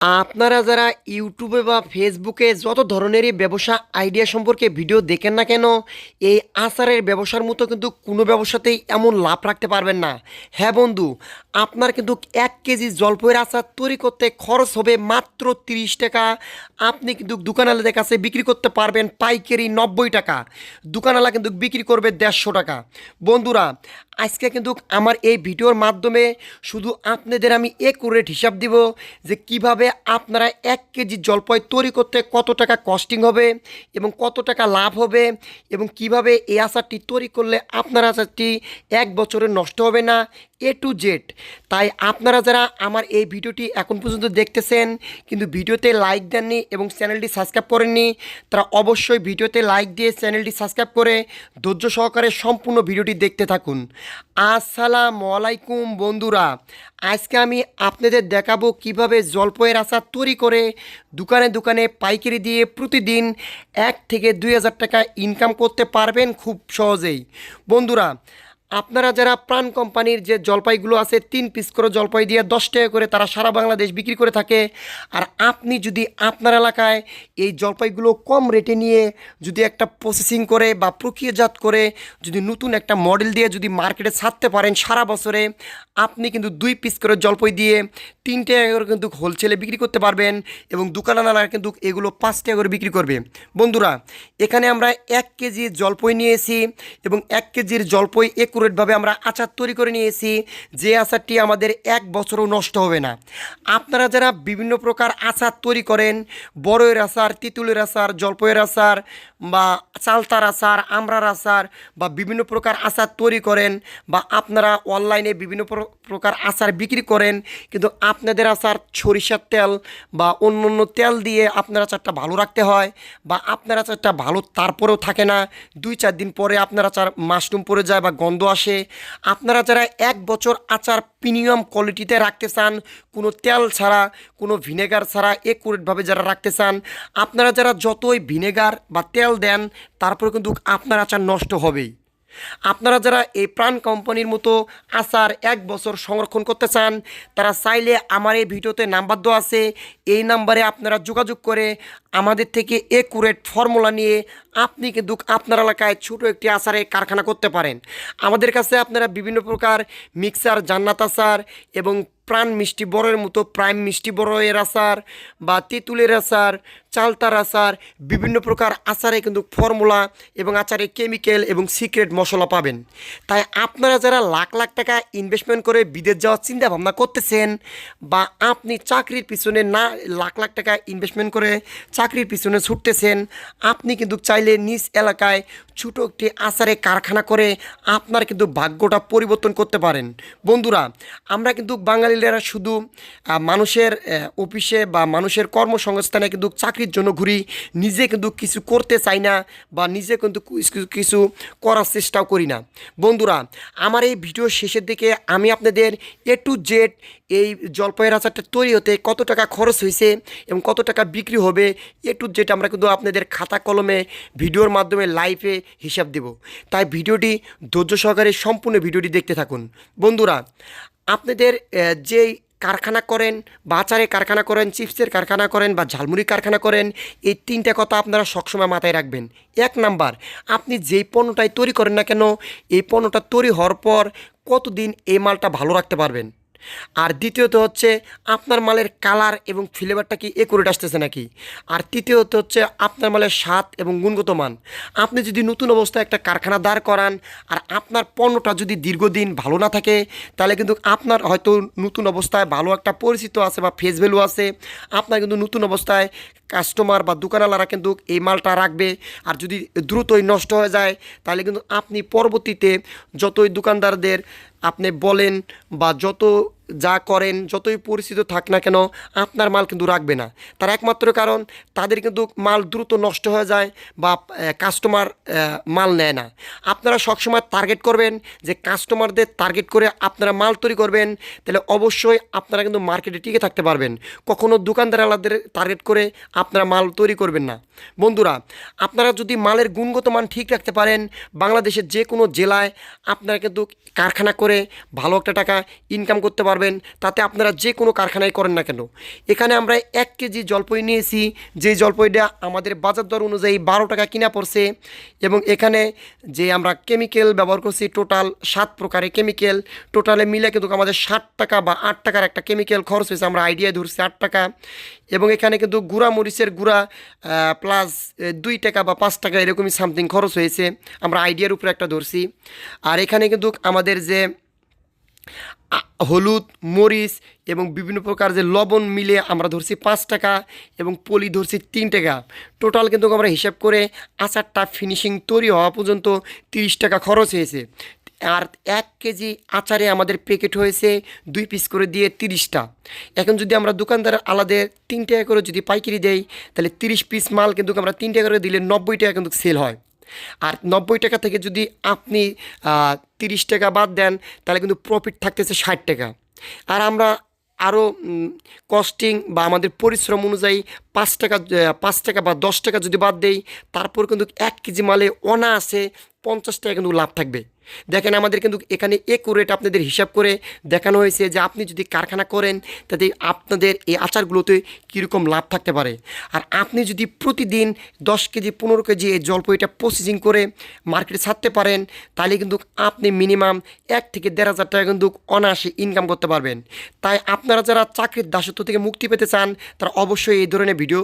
আপনারা যারা ইউটিউবে বা ফেসবুকে যত ধরনেরই ব্যবসা আইডিয়া সম্পর্কে ভিডিও দেখেন না কেন, এই আচারের ব্যবসার মতো কিন্তু কোনো ব্যবসাতেই এমন লাভ রাখতে পারবেন না। হ্যাঁ বন্ধু, আপনার কিন্তু এক কেজি জলপইয়ের আচার তৈরি করতে খরচ হবে মাত্র তিরিশ টাকা। আপনি কিন্তু দোকানওয়ালাদের কাছে বিক্রি করতে পারবেন পাইকারি নব্বই টাকা। দোকানওয়ালা কিন্তু বিক্রি করবে দেড়শো টাকা। বন্ধুরা আজকে কিন্তু আমার এই ভিডিওর মাধ্যমে শুধু আপনাদের আমি একুরেট হিসাব দিব যে কীভাবে আপনারা এক কেজি জলপাই তৈরি করতে কত টাকা কস্টিং হবে এবং কত টাকা লাভ হবে এবং কীভাবে এই আচারটি তৈরি করলে আপনার আচারটি এক বছরে নষ্ট হবে না এ টু জেড তাই আপনারা যারা আমার এই ভিডিওটি এখন পর্যন্ত দেখতেছেন, কিন্তু ভিডিওতে লাইক দেননি এবং চ্যানেলটি সাবস্ক্রাইব করেননি, তারা অবশ্যই ভিডিওতে লাইক দিয়ে চ্যানেলটি সাবস্ক্রাইব করে ধৈর্য সহকারে সম্পূর্ণ ভিডিওটি দেখতে থাকুন। আসসালামু আলাইকুম, বন্ধুরা। আজকে আমি আপনাদের দেখাবো কীভাবে জলপয়ের আচার তৈরি করে দোকানে দোকানে পাইকারি দিয়ে প্রতিদিন এক থেকে দুই হাজার টাকা ইনকাম করতে পারবেন খুব সহজেই। বন্ধুরা আপনারা যারা প্রাণ কোম্পানির যে জলপাইগুলো আছে, তিন পিস করে জলপাই দিয়ে দশ টাকা করে তারা সারা বাংলাদেশ বিক্রি করে থাকে। আর আপনি যদি আপনার এলাকায় এই জলপাইগুলো কম রেটে নিয়ে যদি একটা প্রসেসিং করে বা প্রক্রিয়াজাত করে, যদি নতুন একটা মডেল দিয়ে যদি মার্কেটে ছাড়তে পারেন সারা বছরে, আপনি কিন্তু দুই পিস করে জলপাই দিয়ে তিন টাকা করে কিন্তু হোলসেলে বিক্রি করতে পারবেন এবং দোকানওয়ালারা কিন্তু এগুলো পাঁচ টাকা করে বিক্রি করবে। বন্ধুরা, এখানে আমরা এক কেজি জলপই নিয়েছি এবং এক কেজির জলপই একুরেটভাবে আমরা আচার তৈরি করে নিয়েছি, যে আচারটি আমাদের এক বছরও নষ্ট হবে না। আপনারা যারা বিভিন্ন প্রকার আচার তৈরি করেন বড়ের আচার, তিতুলের আচার জলপয়ের আচার বা চালতার আচার আমরার আচার বা বিভিন্ন প্রকার আচার তৈরি করেন বা আপনারা অনলাইনে বিভিন্ন প্র- প্রকার আচার বিক্রি করেন, কিন্তু আপনাদের আচার সরিষার তেল বা অন্য অন্য তেল দিয়ে আপনার আচারটা ভালো রাখতে হয় বা আপনার আচারটা ভালো তারপরেও থাকে না। দুই চার দিন পরে আপনার আচার মাশরুম পড়ে যায় বা গন্ধ আসে। আপনারা যারা এক বছর আচার প্রিমিয়াম কোয়ালিটিতে রাখতে চান, কোনো তেল ছাড়া, কোনো ভিনেগার ছাড়া একুরেটভাবে যারা রাখতে চান, আপনারা যারা যতই ভিনেগার বা তেল দেন, তারপরে কিন্তু আপনার আচার নষ্ট হবেই। আপনারা যারা এই প্রাণ কোম্পানির মতো আচার এক বছর সংরক্ষণ করতে চান, তারা চাইলে আমার এই ভিডিওতে নাম্বার দেওয়া আছে। এই নাম্বারে আপনারা যোগাযোগ করে আমাদের থেকে একুরেট ফর্মুলা নিয়ে আপনি কিন্তু আপনার এলাকায় ছোটো একটি আচারের কারখানা করতে পারেন। আমাদের কাছে আপনারা বিভিন্ন প্রকার মিক্সার জান্নাত আচার এবং প্রাণ মিষ্টি বড়ের মতো প্রাইম মিষ্টি বড়ের আচার বা তেঁতুলের আচার চালতার আচার বিভিন্ন প্রকার আচারে কিন্তু ফর্মুলা এবং আচারে কেমিক্যাল এবং সিক্রেট মশলা পাবেন। তাই আপনারা যারা লাখ লাখ টাকা ইনভেস্টমেন্ট করে বিদেশ যাওয়ার চিন্তা ভাবনা করতেছেন বা আপনি চাকরির পিছনে না লাখ লাখ টাকা ইনভেস্টমেন্ট করে চাকরির পিছনে ছুটতেছেন, আপনি কিন্তু চাইলে নিজ এলাকায় ছোটো একটি আচারে কারখানা করে আপনার কিন্তু ভাগ্যটা পরিবর্তন করতে পারেন। বন্ধুরা, আমরা কিন্তু বাঙালিরা শুধু মানুষের অফিসে বা মানুষের কর্মসংস্থানে কিন্তু চাকরির জন্য ঘুরি, নিজে কিন্তু কিছু করতে চাই না বা নিজে কিন্তু কিছু করার চেষ্টাও করি না। বন্ধুরা, আমার এই ভিডিও শেষের দিকে আমি আপনাদের এ টু জেড এই জলপাইয়ের আচারটা তৈরি হতে কত টাকা খরচ হয়েছে এবং কত টাকা বিক্রি হবে এ টু জেড আমরা কিন্তু আপনাদের খাতা কলমে, ভিডিওর মাধ্যমে লাইভে হিসাব দেব। তাই ভিডিওটি ধৈর্য সহকারে সম্পূর্ণ ভিডিওটি দেখতে থাকুন। বন্ধুরা, আপনাদের যেই কারখানা করেন বা কারখানা করেন, চিপসের কারখানা করেন বা ঝালমুড়ি কারখানা করেন, এই তিনটা কথা আপনারা সবসময় মাথায় রাখবেন। এক নাম্বার, আপনি যেই পণ্যটাই তৈরি করেন না কেন, এই পণ্যটা তৈরি হওয়ার পর কতদিন এই মালটা ভালো রাখতে পারবেন? আর দ্বিতীয়ত হচ্ছে, আপনার মালের কালার এবং ফ্লেভারটা কি একুরেট আসতেছে নাকি? আর তৃতীয়ত হচ্ছে, আপনার মালের স্বাদ এবং গুণগত মান। আপনি যদি নতুন অবস্থায় একটা কারখানা দাঁড় করান, আর আপনার পণ্যটা যদি দীর্ঘদিন ভালো না থাকে, তাহলে কিন্তু আপনার হয়তো নতুন অবস্থায় ভালো একটা পরিচিত আছে বা ফেস ভ্যালু আছে। আপনার কিন্তু নতুন অবস্থায় কাস্টমার বা দোকানওয়ালারা কিন্তু এই মালটা রাখবে। আর যদি দ্রুতই নষ্ট হয়ে যায়, তাহলে কিন্তু আপনি পরবর্তীতে যতই দোকানদারদের আপনি বলেন বা যত যা করেন, যতই পরিচিত থাক না কেন, আপনার মাল কিন্তু রাখবে না। তার একমাত্র কারণ, তাদের কিন্তু মাল দ্রুত নষ্ট হয়ে যায় বা কাস্টমার মাল নেয় না। আপনারা সবসময় টার্গেট করবেন যে কাস্টমারদের টার্গেট করে আপনারা মাল তৈরি করবেন, তাহলে অবশ্যই আপনারা কিন্তু মার্কেটে টিকে থাকতে পারবেন। কখনও দোকানদার আলাদের টার্গেট করে আপনারা মাল তৈরি করবেন না। বন্ধুরা, আপনারা যদি মালের গুণগত মান ঠিক রাখতে পারেন, বাংলাদেশের যে কোনো জেলায় আপনারা কিন্তু কারখানা করে ভালো একটা টাকা ইনকাম করতে পারবেন। পারবেন, তাতে আপনারা যে কোনো কারখানায় করেন না কেন। এখানে আমরা এক কেজি জলপই নিয়েছি যে জলপইটা আমাদের বাজার দর অনুযায়ী বারো টাকা কিনা পড়ছে এবং এখানে যে আমরা কেমিক্যাল ব্যবহার করছি, টোটাল সাত প্রকারের কেমিক্যাল। টোটালে মিলে কিন্তু আমাদের ষাট টাকা বা আট টাকার একটা কেমিক্যাল খরচ হয়েছে, আমরা আইডিয়া ধরছি আট টাকা। এবং এখানে কিন্তু গুঁড়া মরিচের গুঁড়া প্লাস দুই টাকা বা পাঁচ টাকা এরকমই সামথিং খরচ হয়েছে, আমরা আইডিয়ার উপরে একটা ধরছি। আর এখানে কিন্তু আমাদের যে হলুদ, মরিচ এবং বিভিন্ন প্রকার যে লবণ মিলে আমরা ধরছি পাঁচ টাকা এবং পলি ধরছি তিন টাকা। টোটাল কিন্তু আমরা হিসাব করে আচারটা ফিনিশিং তৈরি হওয়া পর্যন্ত তিরিশ টাকা খরচ হয়েছে। আর এক কেজি আচারে আমাদের প্যাকেট হয়েছে দুই পিস করে দিয়ে তিরিশটা। এখন যদি আমরা দোকানদার আলাদা তিন টাকা করে যদি পাইকারি দেই, তাহলে তিরিশ পিস মাল কিন্তু আমরা তিন টাকা করে দিলে নব্বই টাকা কিন্তু সেল হয়। আর নব্বই টাকা থেকে যদি আপনি তিরিশ টাকা বাদ দেন, তাহলে কিন্তু প্রফিট থাকতেছে ষাট টাকা। আর আমরা আরও কস্টিং বা আমাদের পরিশ্রম অনুযায়ী পাঁচ টাকা পাঁচ টাকা বা দশ টাকা যদি বাদ দেই, তারপর কিন্তু এক কেজি মালে অনা আছে, পঞ্চাশ টাকা কিন্তু লাভ থাকবে। দেখেন আমাদের কিন্তু এখানে একুরেট আপনাদের হিসাব করে দেখানো হয়েছে যে আপনি যদি কারখানা করেন, তাতে আপনাদের এই আচারগুলোতে কীরকম লাভ থাকতে পারে। আর আপনি যদি প্রতিদিন দশ কেজি, পনেরো কেজি এই জলপইটা প্রসেসিং করে মার্কেটে ছাড়তে পারেন, তাহলে কিন্তু আপনি মিনিমাম এক থেকে দেড় হাজার টাকা কিন্তু অনায়াসে ইনকাম করতে পারবেন। তাই আপনারা যারা চাকরির দাসত্ব থেকে মুক্তি পেতে চান, তারা অবশ্যই এই ধরনের ভিডিও